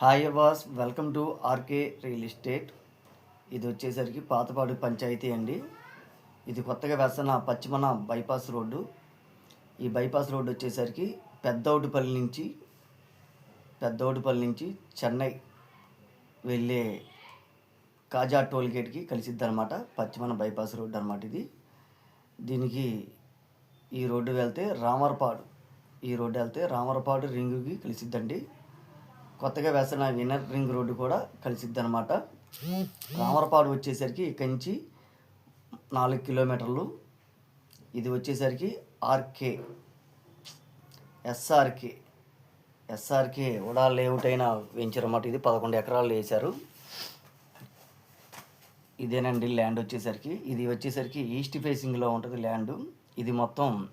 Hi was welcome to RK real estate. ఇది వచ్చేసరికి పాతపాడు పంచాయతీ అండి. ఇది కొత్తగా వేస్తున్న పశ్చిమన బైపాస్ రోడ్డు. ఈ బైపాస్ రోడ్డు వచ్చేసరికి పెద్దౌటిపల్లి నుంచి పెద్దౌటిపల్లి నుంచి చెన్నై వెళ్ళే కాజా టోల్గేట్కి కలిసిద్ది అనమాట పశ్చిమన బైపాస్ రోడ్డు అనమాట ఇది. దీనికి ఈ రోడ్డు వెళ్తే రామరపాడు. ఈ రోడ్డు వెళ్తే రామరపాడు రింగుకి కలిసిద్దండి. కొత్తగా వేసిన వినర్ రింగ్ రోడ్డు కూడా కలిసిద్ది అనమాట రామరపాడు వచ్చేసరికి ఇక్కడి నుంచి నాలుగు కిలోమీటర్లు. ఇది వచ్చేసరికి RK. SRK. SRK UDA layout అయిన వెంచర్ అన్నమాట ఇది పదకొండు ఎకరాలు వేశారు. ఇదేనండి ల్యాండ్ వచ్చేసరికి. ఇది వచ్చేసరికి ఈస్ట్ ఫేసింగ్లో ఉంటుంది ల్యాండ్. ఇది మొత్తం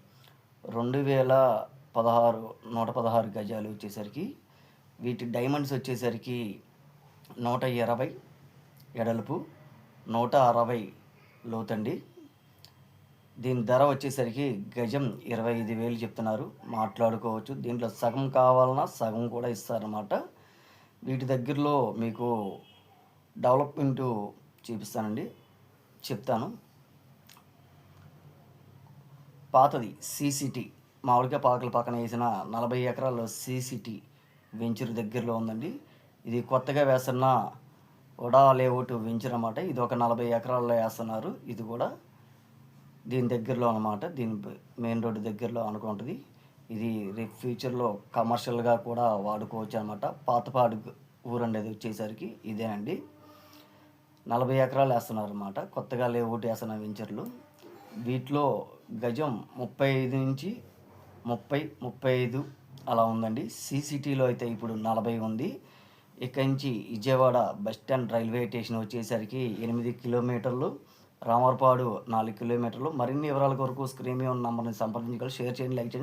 రెండు వేల పదహారు నూట పదహారు గజాలు వచ్చేసరికి. వీటి డైమండ్స్ వచ్చేసరికి నూట ఇరవై ఎడల్పు నూట అరవై లోతండి. దీని ధర వచ్చేసరికి గజం ఇరవై ఐదు వేలు చెప్తున్నారు. మాట్లాడుకోవచ్చు. దీంట్లో సగం కావాలన్నా సగం కూడా ఇస్తారన్నమాట. వీటి దగ్గరలో మీకు డెవలప్మెంట్ చూపిస్తానండి. చెప్తాను. పాతది సీసీటీ మామూలుగా పాకల పక్కన వేసిన నలభై ఎకరాల్లో సీసీటీ వెంచర్ దగ్గరలో ఉందండి. ఇది కొత్తగా వేస్తున్న ఉడా లేఅవుట్ వెంచర్ అన్నమాట. ఇది ఒక నలభై ఎకరాల్లో వేస్తున్నారు. ఇది కూడా దీని దగ్గరలో అనమాట దీని మెయిన్ రోడ్డు దగ్గరలో అనుకుంటుంది. ఇది రేపు ఫ్యూచర్లో కమర్షియల్గా కూడా వాడుకోవచ్చు అనమాట పాతపాడు ఊరు అది వచ్చేసరికి ఇదేనండి. నలభై ఎకరాలు వేస్తున్నారు అనమాట కొత్తగా లేఅవుట్ వేస్తున్న వెంచర్లు. వీటిలో గజం ముప్పై ఐదు నుంచి ముప్పై ముప్పై ఐదు అలా ఉందండి. సీసీటీలో అయితే ఇప్పుడు నలభై ఉంది. ఇక్కడి నుంచి Vijayawada bus stand railway station వచ్చేసరికి ఎనిమిది కిలోమీటర్లు రామర్పాడు నాలుగు కిలోమీటర్లు. మరిన్ని వివరాల కొరకు స్క్రీన్ మీద ఉన్న నంబర్ని సంప్రదించగలరు. షేర్ చేయండి లైక్ చేయండి.